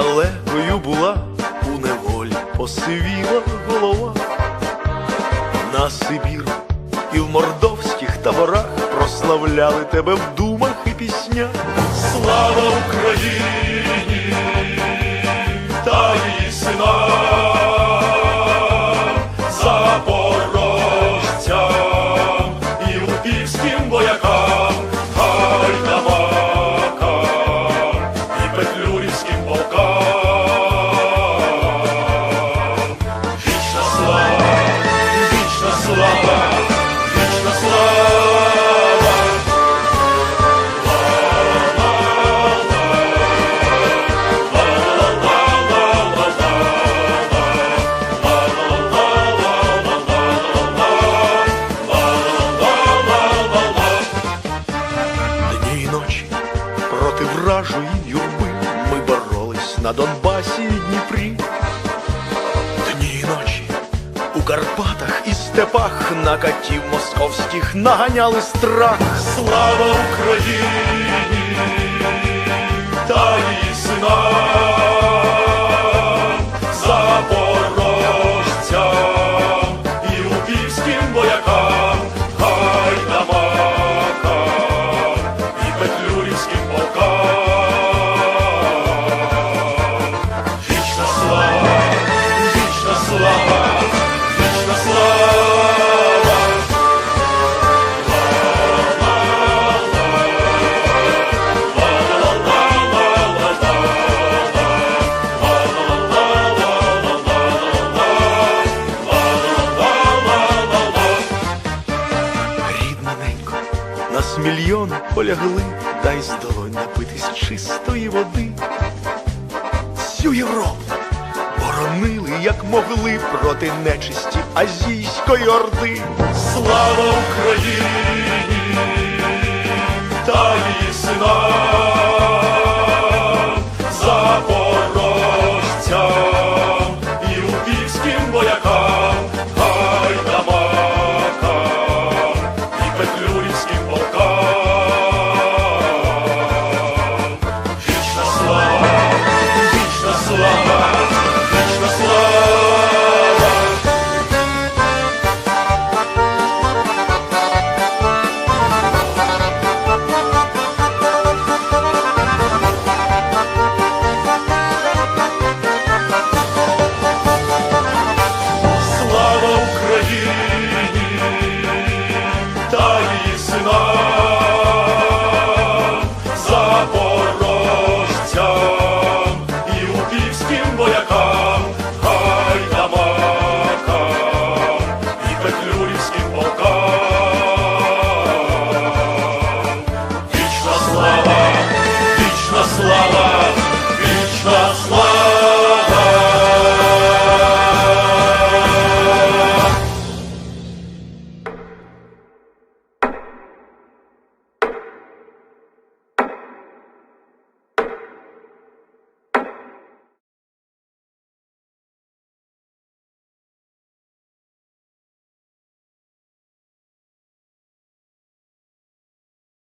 далекою була, у неволі посивіла голова, на Сибір і в мордовських таборах прославляли тебе в думах і піснях. Слава Україні! На Донбасі і Дніпрі. Дні і ночі у Карпатах і степах на катів московських наганяли страх. Слава Україні та її синам, нас мільйони полягли, дай з долонь напитись чистої води. Всю Європу боронили, як могли, проти нечисті азійської орди. Слава Україні!